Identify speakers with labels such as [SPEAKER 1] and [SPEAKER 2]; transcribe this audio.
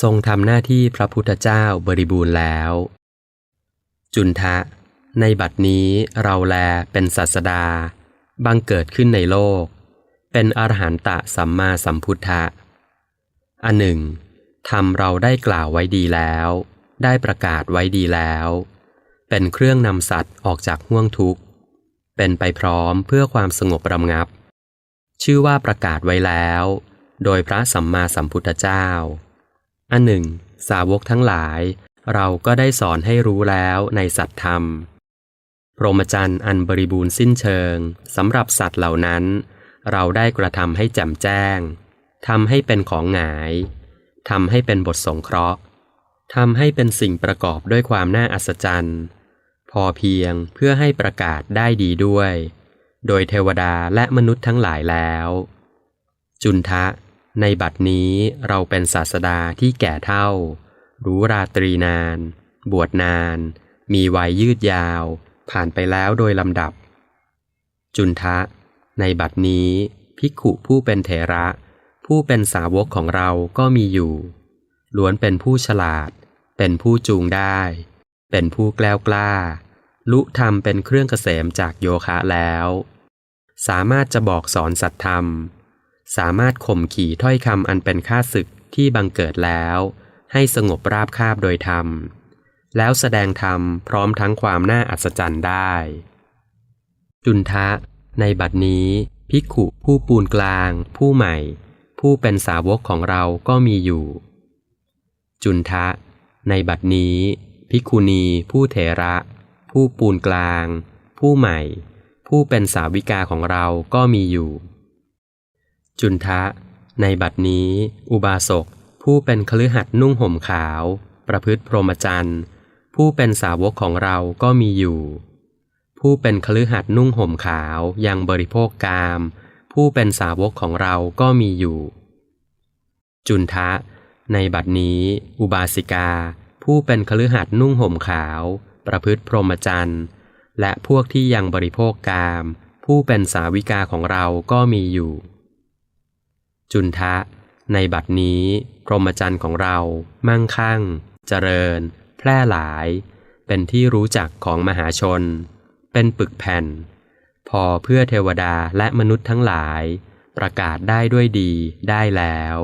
[SPEAKER 1] ทรงทำหน้าที่พระพุทธเจ้าบริบูรณ์แล้ว จุนทะ ในบัดนี้เราแลเป็นศาสดา บังเกิดขึ้นในโลก เป็นอรหันตะสัมมาสัมพุทธะอันหนึ่งทำเราได้กล่าวไว้ดีแล้ว ได้ประกาศไว้ดีแล้ว เป็นเครื่องนำสัตว์ออกจากห่วงทุกข์ เป็นไปพร้อมเพื่อความสงบระงับ ชื่อว่าประกาศไว้แล้ว โดยพระสัมมาสัมพุทธเจ้า อันหนึ่ง สาวกทั้งหลาย เราก็ได้สอนให้รู้แล้วในสัตธรรม พรหมจรรย์อันบริบูรณ์สิ้นเชิงสำหรับสัตว์เหล่านั้น เราได้กระทำให้แจ่มแจ้งทำให้เป็นของหงายทำให้เป็นบทสงเคราะห์ทำให้เป็นสิ่งประกอบด้วยความน่าอัศจรรย์ พอเพียงเพื่อให้ประกาศได้ดีด้วย โดยเทวดาและมนุษย์ทั้งหลายแล้ว จุนทะ ในบัดนี้เราเป็นศาสดาที่แก่เท่า รู้ราตรีนาน บวชนาน มีวัยยืดยาว ผ่านไปแล้วโดยลำดับ จุนทะ ในบัดนี้ ภิกขุผู้เป็นเถระ ผู้เป็นสาวกของเราก็มีอยู่ ล้วนเป็นผู้ฉลาด เป็นผู้จูงได้ เป็นผู้แกล้วกล้า ลุธรรมเป็นเครื่องเกษมจากโยคะแล้ว สามารถจะบอกสอนสัตธรรม สามารถข่มขี่ถ้อยคำอันเป็นค่าศึกที่บังเกิดแล้ว ให้สงบราบคาบโดยธรรม แล้วแสดงธรรมพร้อมทั้งความน่าอัศจรรย์ได้ จุนทะ ในบัดนี้ ภิกขุผู้ปูนกลาง ผู้ใหม่ ผู้เป็นสาวกของเราก็มีอยู่ จุนทะ ในบัดนี้ภิกขุณีผู้เถระ ผู้ปูนกลาง ผู้ใหม่ ผู้เป็นสาวิกาของเราก็มีอยู่ จุนทะ ในบัดนี้ อุบาสก ผู้เป็นคฤหัสถ์นุ่งห่มขาว ประพฤติพรหมจรรย์ผู้เป็นสาวกของเราก็มีอยู่ ผู้เป็นคฤหัสถ์นุ่งห่มขาวยังบริโภคกาม ผู้เป็นสาวกของเราก็มีอยู่ จุนทะ ในบัดนี้ อุบาสิกา ผู้เป็นคฤหัสถ์นุ่งห่มขาว ประพฤติพรหมจรรย์และพวกที่ยังบริโภคกาม ผู้เป็นสาวิกาของเราก็มีอยู่ จุนทะ ในบัดนี้พรหมจรรย์ของเรามั่งคั่ง เจริญ แพร่หลาย เป็นที่รู้จักของมหาชน เป็นปึกแผ่น พอเพื่อเทวดาและมนุษย์ทั้งหลาย ประกาศได้ด้วยดีได้แล้ว